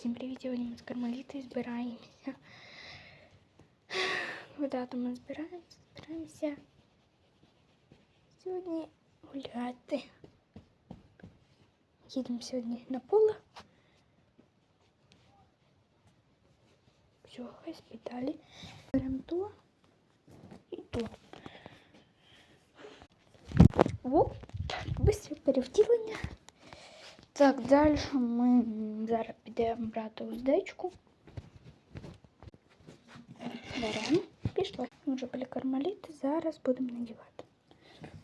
Всім привіт, сьогодні ми з кармелітою збираємося. Куди ми збираємося? Збираємося сьогодні гуляти. Їдемо сьогодні на поле. Все, хай спить далі. Беремо то і то. О, быстре перевтілення. Так, далі ми зараз підемо брати уздечку. Беремо. Пішли. Ми вже були кармаліти, зараз будемо надівати.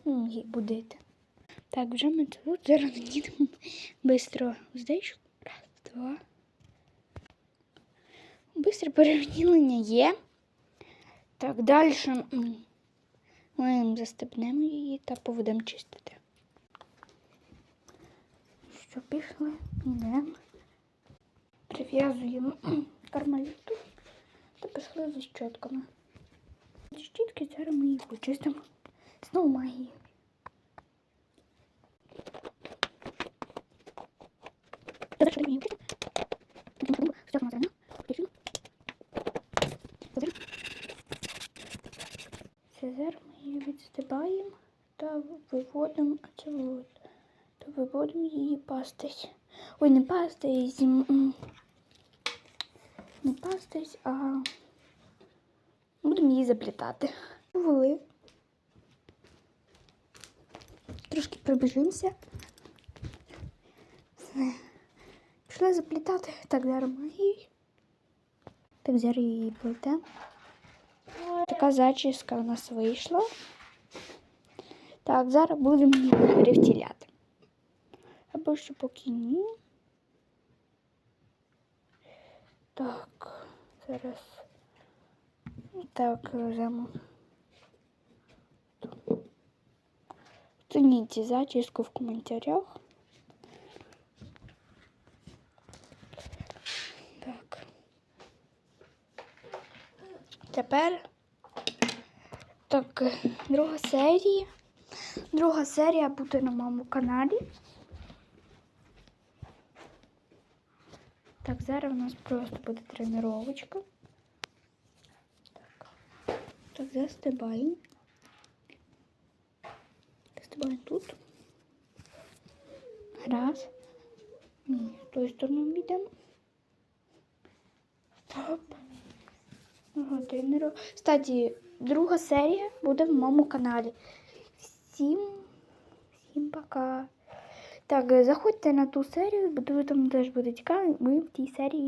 Ну, її будити. Так, вже ми тут, зараз надінемо бистро уздечку. Раз, два. Бистре перевтілення є. Так, далі ми застебнемо її та поведемо чистити. Що пішли, йдемо, прив'язуємо кармаліту та пішли за щотками. Щітки зараз ми їх почистимо. Знову. Включимо. Це зараз ми її відстибаємо та виводимо оце от то виводимо її пастись. Ой, не пастись, не пастись, а будемо її заплітати. Ввели. Трошки пробіжимося. Все. Пішли заплітати. Так, ми її. Так, зараз її плетемо. Така зачіска у нас вийшла. Так, зараз будемо її перевтіляти. Або що поки ні. Так, зараз так візьмемо. Оцініть зачіску в коментарях. Так. Тепер так, друга серія. Друга серія буде на моєму каналі. Так, зараз у нас просто буде тренировочка. Так, так застибаємо. Застибаємо тут. Раз. Ні, з тої сторони йдемо. Стоп. Ага, трениру. Кстати, друга серія буде в моєму каналі. Всім, всім пока. Так, заходьте на ту серію, бо там теж буде цікаво. Ми в тій серії